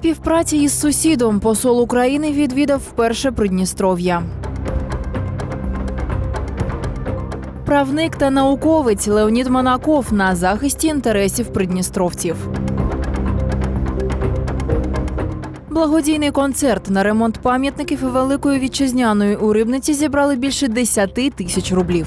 співпраці із сусідом посол України відвідав вперше Придністров'я. Правник та науковець Леонід Монаков на захисті інтересів придністровців. Благодійний концерт на ремонт пам'ятників Великої вітчизняної у Рибниці зібрали більше 10 тисяч рублів.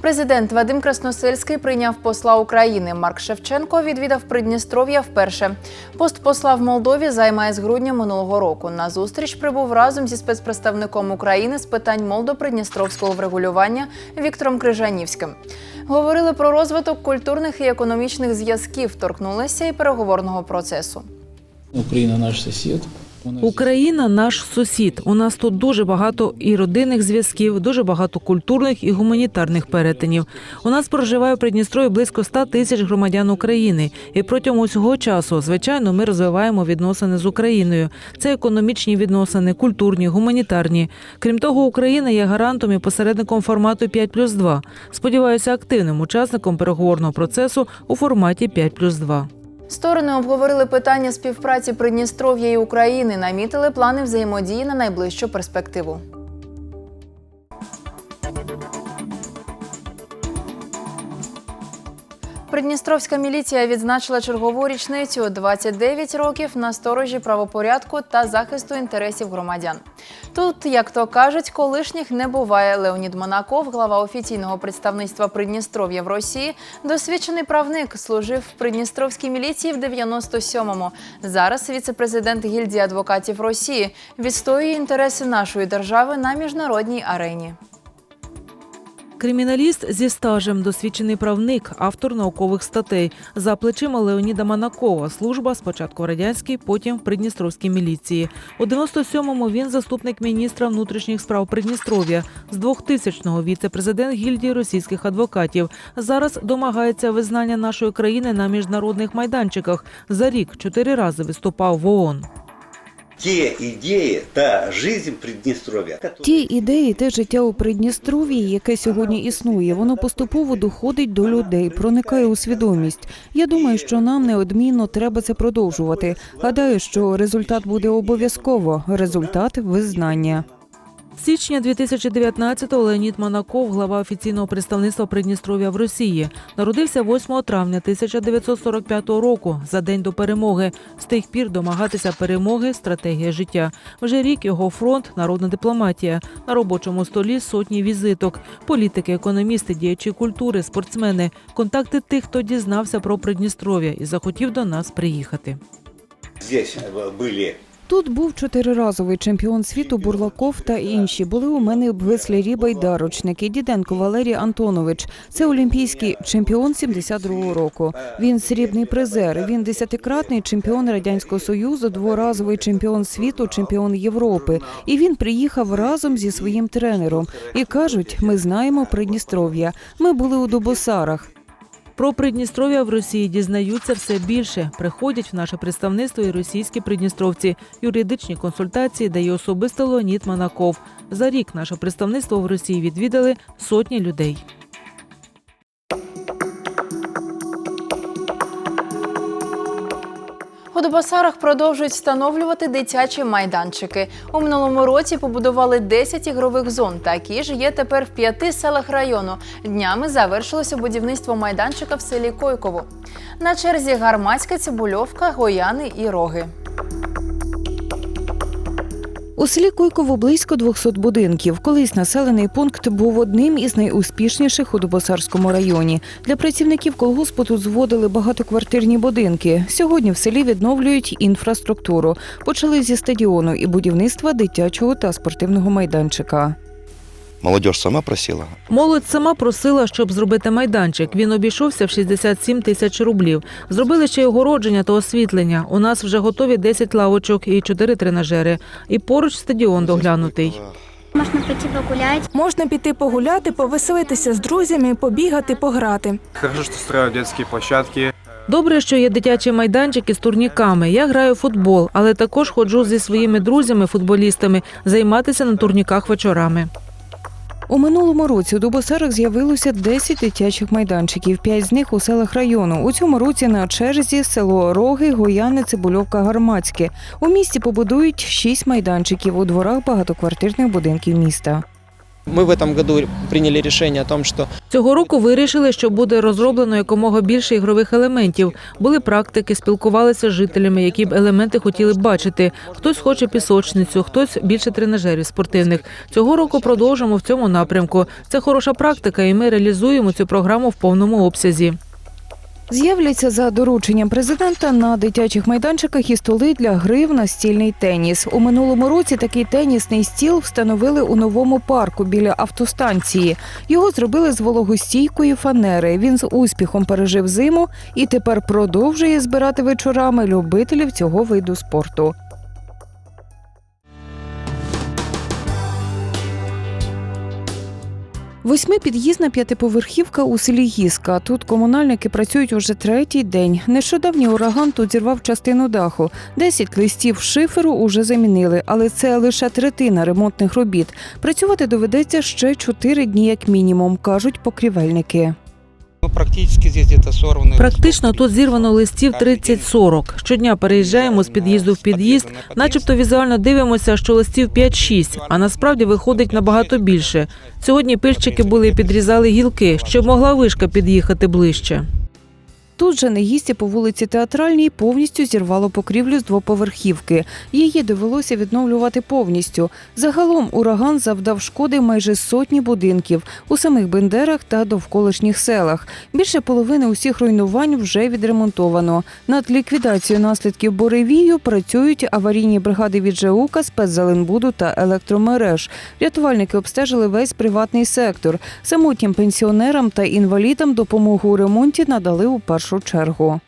Президент Вадим Красносельський прийняв посла України. Марк Шевченко відвідав Придністров'я вперше. Пост посла в Молдові займає з грудня минулого року. На зустріч прибув разом зі спецпредставником України з питань молдо-придністровського врегулювання Віктором Крижанівським. Говорили про розвиток культурних і економічних зв'язків, торкнулися і переговорного процесу. Україна наш сусід. Україна наш сусід. У нас тут дуже багато і родинних зв'язків, дуже багато культурних і гуманітарних перетинів. У нас проживає в Придністрові близько 100 тисяч громадян України. І протягом усього часу, звичайно, ми розвиваємо відносини з Україною. Це економічні відносини, культурні, гуманітарні. Крім того, Україна є гарантом і посередником формату 5 плюс 2. Сподіваюся, активним учасником переговорного процесу у форматі 5 плюс 2. Сторони обговорили питання співпраці Придністров'я і України, намітили плани взаємодії на найближчу перспективу. Придністровська міліція відзначила чергову річницю 29 років на сторожі правопорядку та захисту інтересів громадян. Тут, як то кажуть, колишніх не буває. Леонід Монаков, глава офіційного представництва Придністров'я в Росії, досвідчений правник, служив в Придністровській міліції в 97-му. Зараз віце-президент гільдії адвокатів Росії відстоює інтереси нашої держави на міжнародній арені. Криміналіст зі стажем, досвідчений правник, автор наукових статей. За плечима Леоніда Манакова. Служба спочатку в радянській, потім в Придністровській міліції. У 97-му він заступник міністра внутрішніх справ Придністров'я. З 2000-го віце-президент гільдії російських адвокатів. Зараз домагається визнання нашої країни на міжнародних майданчиках. За рік чотири рази виступав в ООН. Те ідеї та жизнь Придністров'я Ті ідеї, те життя у Придністров'ї, яке сьогодні існує, воно поступово доходить до людей, проникає у свідомість. Я думаю, що нам неодмінно треба це продовжувати. Гадаю, що результат буде обов'язково. Результат визнання. З січня 2019-го Леонід Манаков, глава офіційного представництва Придністров'я в Росії, народився 8 травня 1945 року, за день до перемоги. З тих пір домагатися перемоги стратегія життя. Вже рік його фронт народна дипломатія. На робочому столі сотні візиток, політики, економісти, діячі культури, спортсмени, контакти тих, хто дізнався про Придністров'я і захотів до нас приїхати. здесь э, были Тут був чотириразовий чемпіон світу Бурлаков та інші. Були у мене обвислі байдарочники. Діденко Валерій Антонович. Це олімпійський чемпіон 72-го року. Він срібний призер. Він десятикратний чемпіон радянського союзу, дворазовий чемпіон світу, чемпіон Європи. І він приїхав разом зі своїм тренером. І кажуть, ми знаємо Придністров'я. Ми були у Добосарах. Про Придністров'я в Росії дізнаються все більше. Приходять в наше представництво і російські придністровці. Юридичні консультації дає особисто Леонід Манаков. За рік наше представництво в Росії відвідали сотні людей. У продовжують встановлювати дитячі майданчики. У минулому році побудували 10 ігрових зон. Такі ж є тепер в п'яти селах району. Днями завершилося будівництво майданчика в селі Койково. На черзі Гармацька, Цибульовка, Гояни і Роги. У селі Куйково близько 200 будинків. Колись населений пункт був одним із найуспішніших у Дубосарському районі. Для працівників колгоспу тут зводили багатоквартирні будинки. Сьогодні в селі відновлюють інфраструктуру. Почали зі стадіону і будівництва дитячого та спортивного майданчика. Молодежь сама просила. Молодь сама просила, щоб зробити майданчик. Він обійшовся в 67 тисяч рублів. Зробили ще й огородження та освітлення. У нас вже готові 10 лавочок і 4 тренажери. І поруч стадіон доглянутий. Можна піти погуляти. Можна піти погуляти, повеселитися з друзями, побігати, пограти. Хорошо, что строят детские площадки. Добре, що є дитячі майданчики з турніками. Я граю в футбол, але також ходжу зі своїми друзями-футболістами займатися на турніках вечорами. У минулому році у Дубосарах з'явилося 10 дитячих майданчиків, 5 з них у селах району. У цьому році на черзі село Роги, Гояни, Цибульовка, Гармацьке. У місті побудують 6 майданчиків у дворах багатоквартирних будинків міста. Мы в этом році прийняли рішення о том, що Цього року вирішили, що буде розроблено якомога більше ігрових елементів. Були практики, спілкувалися з жителями, які б елементи хотіли б бачити. Хтось хоче пісочницю, хтось більше тренажерів спортивних. Цього року продовжимо в цьому напрямку. Це хороша практика, і ми реалізуємо цю програму в повному обсязі. З'являться за дорученням президента на дитячих майданчиках і столи для гри в настільний теніс. У минулому році такий тенісний стіл встановили у новому парку біля автостанції. Його зробили з вологостійкої фанери. Він з успіхом пережив зиму і тепер продовжує збирати вечорами любителів цього виду спорту. Восьмипід'їзна п'ятиповерхівка у селі Гіска. Тут комунальники працюють уже третій день. Нещодавній ураган тут зірвав частину даху. Десять листів шиферу уже замінили, але це лише третина ремонтних робіт. Працювати доведеться ще чотири дні, як мінімум, кажуть покрівельники. Практически здесь где-то сорваны. Практично тут зірвано листів 30-40. Щодня переїжджаємо з під'їзду в під'їзд, начебто візуально дивимося, що листів 5-6, а насправді виходить набагато більше. Сьогодні пильщики були і підрізали гілки, щоб могла вишка під'їхати ближче. Тут же на гісті по вулиці Театральній повністю зірвало покрівлю з двоповерхівки. Її довелося відновлювати повністю. Загалом ураган завдав шкоди майже сотні будинків у самих Бендерах та довколишніх селах. Більше половини усіх руйнувань вже відремонтовано. Над ліквідацією наслідків буревію працюють аварійні бригади від ЖЕУКа, спецзеленбуду та електромереж. Рятувальники обстежили весь приватний сектор. Самотнім пенсіонерам та інвалідам допомогу у ремонті надали у першу чергу.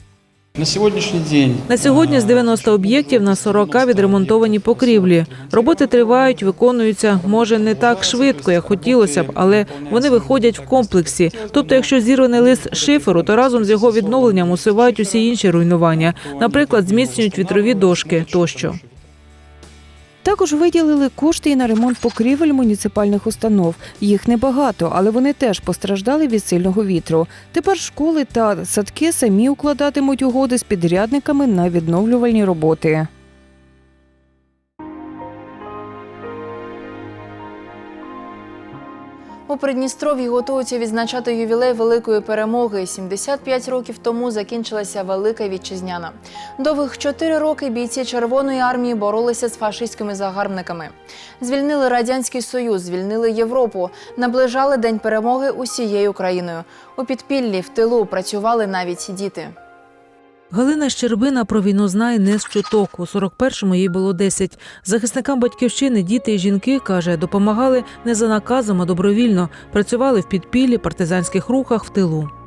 На сьогоднішній день На сьогодні з 90 об'єктів на 40 відремонтовані покрівлі. Роботи тривають, виконуються може не так швидко, як хотілося б, але вони виходять в комплексі. Тобто, якщо зірваний лист шиферу, то разом з його відновленням усивають усі інші руйнування, наприклад, зміцнюють вітрові дошки тощо. Також виділили кошти і на ремонт покрівель муніципальних установ. Їх небагато, але вони теж постраждали від сильного вітру. Тепер школи та садки самі укладатимуть угоди з підрядниками на відновлювальні роботи. У Придністров'ї готуються відзначати ювілей великої перемоги. 75 років тому закінчилася Велика Вітчизняна. Довгих чотири роки бійці Червоної армії боролися з фашистськими загарбниками. Звільнили радянський союз, звільнили Європу, наближали день перемоги усією країною. У підпіллі в тилу працювали навіть діти. Галина Щербина про війну знає не з чуток. У 41-му їй було 10. Захисникам батьківщини діти і жінки, каже, допомагали не за наказом, а добровільно. Працювали в підпіллі, партизанських рухах в тилу.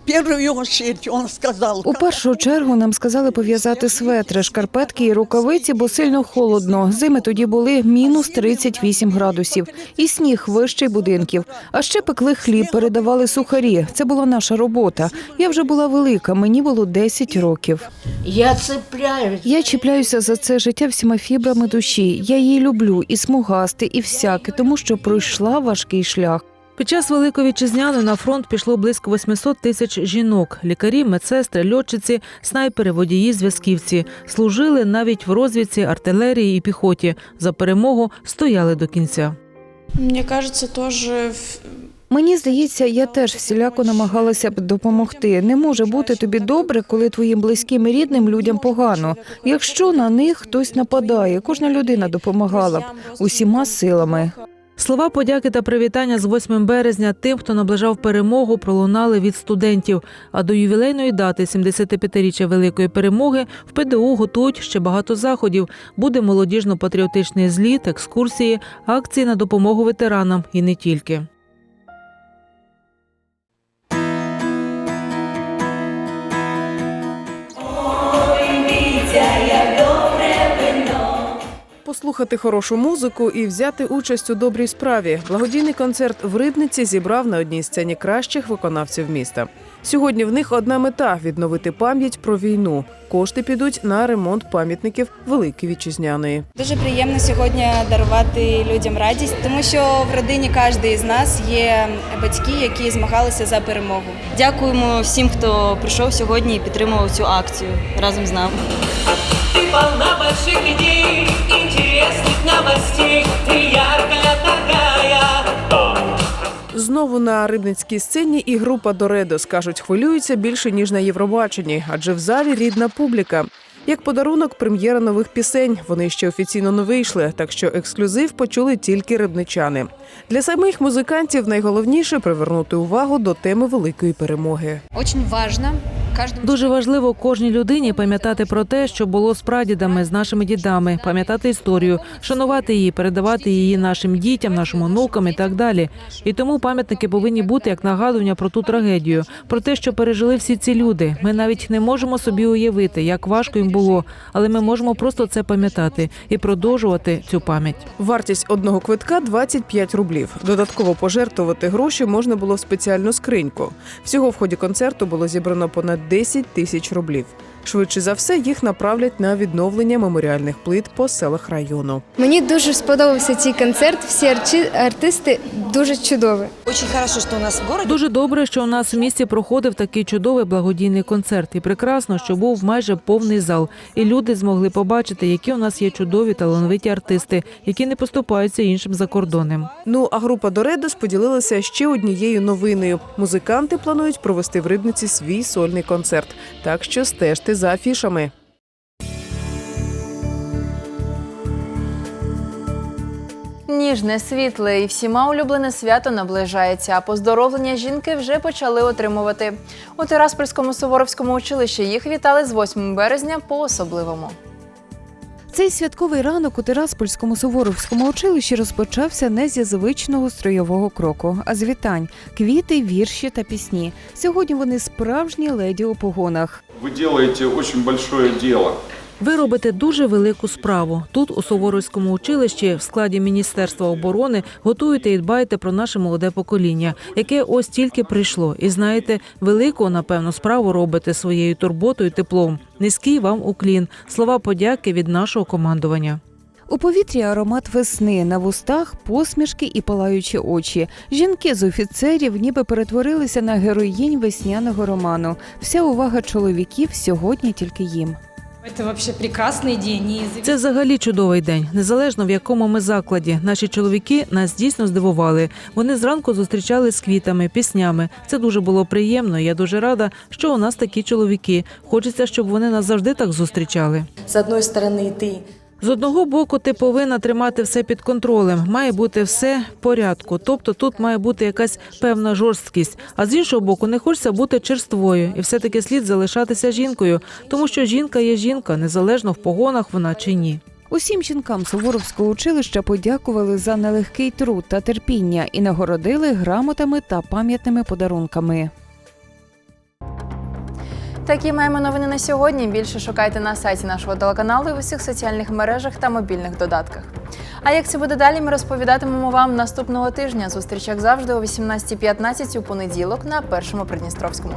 Первую очередь он сказал, У першу чергу нам сказали пов'язати светри, шкарпетки і рукавиці, бо сильно холодно. Зими тоді були мінус 38 градусів. І сніг вищий будинків. А ще пекли хліб, передавали сухарі. Це була наша робота. Я вже була велика, мені було 10 років. я цепляюсь. Я чіпляюся за це життя всіма фібрами душі. Я її люблю і смугасти, і всяке, тому що пройшла важкий шлях. Під час Великої Вітчизняної на фронт пішло близько 800 тисяч жінок. Лікарі, медсестри, льотчиці, снайпери, водії, зв'язківці. Служили навіть в розвідці, артилерії і піхоті. За перемогу стояли до кінця. Мне кажется, тоже в- Мені здається, я теж всіляко намагалася б допомогти. Не може бути тобі добре, коли твоїм близьким і рідним людям погано. Якщо на них хтось нападає, кожна людина допомагала б усіма силами. Слова подяки та привітання з 8 березня тим, хто наближав перемогу, пролунали від студентів. А до ювілейної дати 75-річчя Великої перемоги в ПДУ готують ще багато заходів. Буде молодіжно-патріотичний зліт, екскурсії, акції на допомогу ветеранам і не тільки. Послухати хорошу музику і взяти участь у добрій справі. Благодійний концерт в Рибниці зібрав на одній сцені кращих виконавців міста. Сьогодні в них одна мета відновити пам'ять про війну. Кошти підуть на ремонт пам'ятників Великої Вітчизняної. Дуже приємно сьогодні дарувати людям радість, тому що в родині кожен із нас є батьки, які змагалися за перемогу. Дякуємо всім, хто прийшов сьогодні і підтримував цю акцію разом з нами. Ты полна больших идей, интересных новостей, ты яркая такая. Знову на рибницькій сцені і група Доредо скажуть, хвилюються більше ніж на Євробаченні, адже в залі рідна публіка. Як подарунок, прем'єра нових пісень. Вони ще офіційно не вийшли, так що ексклюзив почули тільки рибничани. Для самих музикантів найголовніше привернути увагу до теми великої перемоги. Дуже важливо Дуже важливо кожній людині пам'ятати про те, що було з прадідами, з нашими дідами, пам'ятати історію, шанувати її, передавати її нашим дітям, нашим онукам і так далі. І тому пам'ятники повинні бути як нагадування про ту трагедію, про те, що пережили всі ці люди. Ми навіть не можемо собі уявити, як важко їм було, але ми можемо просто це пам'ятати і продовжувати цю пам'ять. Вартість одного квитка 25 рублів. Додатково пожертвувати гроші можна було в спеціальну скриньку. Всього в ході концерту було зібрано понад 10 тисяч рублів. Швидше за все, їх направлять на відновлення меморіальних плит по селах району. Мені дуже сподобався цей концерт. Всі артисти дуже чудові. Дуже хорошо, що у нас в городі Дуже добре, що у нас в місті проходив такий чудовий благодійний концерт. І прекрасно, що був майже повний зал, і люди змогли побачити, які у нас є чудові талановиті артисти, які не поступаються іншим закордонним. Ну а група Доредос поділилася ще однією новиною. Музиканти планують провести в Рибниці свій сольний концерт. Так що стежте за афішами. Ніжне, світле і всіма улюблене свято наближається, а поздоровлення жінки вже почали отримувати. У Тераспольському Суворовському училищі їх вітали з 8 березня по особливому. Цей святковий ранок у Тираспольському Суворовському училищі розпочався не зі звичного строєвого кроку, а з вітань, квіти, вірші та пісні. Сьогодні вони справжні леді у погонах. Ви робите дуже велике дело. Ви робите дуже велику справу. Тут, у Суворовському училищі, в складі Міністерства оборони, готуєте і дбаєте про наше молоде покоління, яке ось тільки прийшло. І знаєте, велику, напевно, справу робите своєю турботою, теплом. Низький вам уклін. Слова подяки від нашого командування. У повітрі аромат весни, на вустах посмішки і палаючі очі. Жінки з офіцерів ніби перетворилися на героїнь весняного роману. Вся увага чоловіків сьогодні тільки їм. Це взагалі прекрасний день. Це взагалі чудовий день, незалежно в якому ми закладі. Наші чоловіки нас дійсно здивували. Вони зранку зустрічали з квітами, піснями. Це дуже було приємно. Я дуже рада, що у нас такі чоловіки. Хочеться, щоб вони нас завжди так зустрічали. З одної сторони, ти З одного боку, ти повинна тримати все під контролем. Має бути все в порядку. Тобто тут має бути якась певна жорсткість. А з іншого боку, не хочеться бути черствою, і все таки слід залишатися жінкою, тому що жінка є жінка, незалежно в погонах вона чи ні. Усім жінкам Суворовського училища подякували за нелегкий труд та терпіння і нагородили грамотами та пам'ятними подарунками. Такі маємо новини на сьогодні. Більше шукайте на сайті нашого телеканалу і в усіх соціальних мережах та мобільних додатках. А як це буде далі, ми розповідатимемо вам наступного тижня. Зустріч, як завжди, о 18.15 у понеділок на першому Придністровському.